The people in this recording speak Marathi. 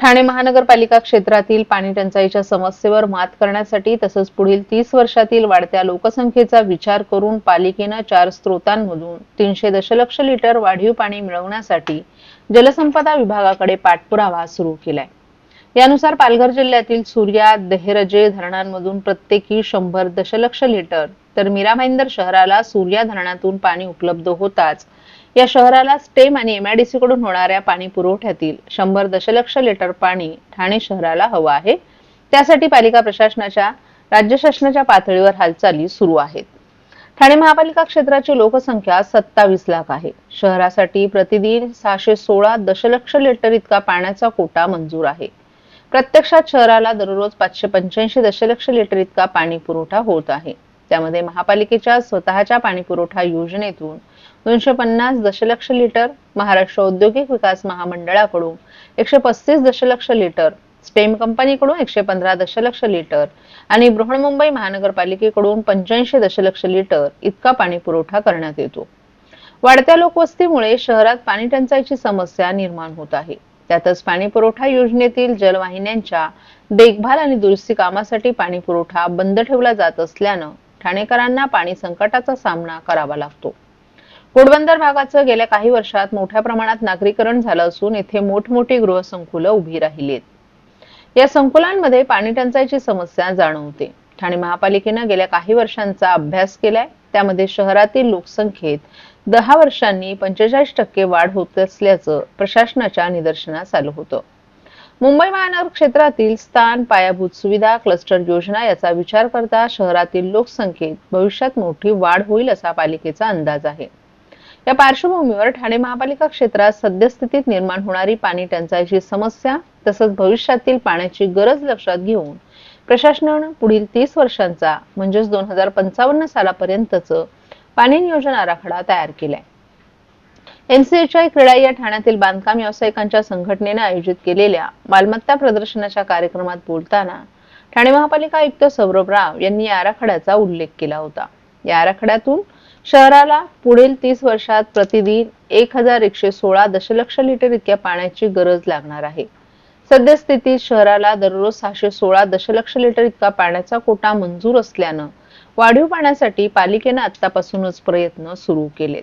ठाणे महानगरपालिका क्षेत्रातील पाणी टंचाईच्या समस्येवर मात करण्यासाठी तसंच पुढील तीस वर्षातील वाढत्या लोकसंख्येचा विचार करून पालिकेनं चार स्त्रोतांमधून तीनशे दशलक्ष लिटर वाढीव पाणी मिळवण्यासाठी जलसंपदा विभागाकडे पाठपुरावा सुरू केलाय. यानुसार पालघर जिल्ह्यातील सूर्या देहरजे धरणांमधून प्रत्येकी शंभर दशलक्ष लिटर तर मीरा भाईंदर शहराला सूर्या धरणातून पाणी उपलब्ध होताच या शहराला स्टेम आणि एमआयडीसी कडून होणाऱ्या पाणी पुरवठ्यातील शंभर दशलक्ष लिटर पाणी ठाणे शहराला हवं आहे. त्यासाठी पालिका प्रशासनाच्या राज्य शासनाच्या पातळीवर हालचाली सुरू आहेत. ठाणे महापालिका क्षेत्राची लोकसंख्या सत्तावीस लाख आहे. शहरासाठी प्रतिदिन सहाशे सोळा दशलक्ष लिटर इतका पाण्याचा कोटा मंजूर आहे. प्रत्यक्षात शहराला दररोज पाचशे पंच्याऐंशी दशलक्ष लिटर इतका पाणी पुरवठा होत आहे. त्यामध्ये महापालिकेच्या स्वतःच्या पाणी पुरवठा योजनेतून दोनशे पन्नास दशलक्ष लिटर महाराष्ट्र औद्योगिक विकास महामंडळाकडून एकशे पस्तीस दशलक्ष लिटर स्टेम कंपनीकडून एकशे पंधरा दशलक्ष लिटर आणि बृहन्मुंबई महानगरपालिकेकडून पंच्याऐंशी दशलक्ष लिटर इतका पाणी पुरवठा करण्यात येतो. वाढत्या लोकवस्तीमुळे शहरात पाणी टंचाईची समस्या निर्माण होत आहे. त्यातच पाणी पुरवठा योजनेतील जलवाहिन्यांच्या देखभाल आणि दुरुस्ती कामासाठी पाणी पुरवठा बंद ठेवला जात असल्यानं ठाणेकरांना पाणी संकटाचा सामना करावा लागतो. पोरबंदर भागाचं गेल्या काही वर्षात मोठ्या प्रमाणात नागरीकरण झालं असून येथे मोठमोठी गृहसंकुलं उभी राहिलीत. या संकुलांमध्ये पाणी टंचाईची समस्या जाणवते. ठाणे महापालिकेनं गेल्या काही वर्षांचा अभ्यास केलाय. त्यामध्ये शहरातील लोकसंख्येत दहा वर्षांनी पंचेचाळीस टक्के वाढ होत असल्याचं प्रशासनाच्या निदर्शनास आलं होतं. मुंबई महानगर क्षेत्रातील स्थान पायाभूत सुविधा क्लस्टर योजना याचा विचार करता शहरातील लोकसंख्येत भविष्यात मोठी वाढ होईल असा पालिकेचा अंदाज आहे. या पार्श्वभूमीवर ठाणे महापालिका क्षेत्रात सद्यस्थितीत निर्माण होणारी पाणी टंचाईची समस्या तसंच भविष्यातील पाण्याची गरज लक्षात घेऊन प्रशासनानं पुढील तीस वर्षांचा म्हणजेच दोन हजार पंचावन्न सालापर्यंतच पाणी नियोजन आराखडा तयार केलाय. एनसीएचआय क्रीडा या ठाण्यातील बांधकाम व्यावसायिकांच्या संघटनेने आयोजित केलेल्या मालमत्ता प्रदर्शनाच्या कार्यक्रमात बोलताना ठाणे महापालिका आयुक्त सौरभ राव यांनी या आराखड्याचा उल्लेख केला होता. या आराखड्यातून शहराला पुढील तीस वर्षात प्रतिदिन एक हजार एकशे सोळा दशलक्ष लिटर इतक्या पाण्याची गरज लागणार आहे. सद्यस्थितीत शहराला दररोज सहाशे सोळा दशलक्ष लिटर इतका पाण्याचा कोटा मंजूर असल्यानं वाढीव पाण्यासाठी पालिकेनं आतापासूनच प्रयत्न सुरू केलेत.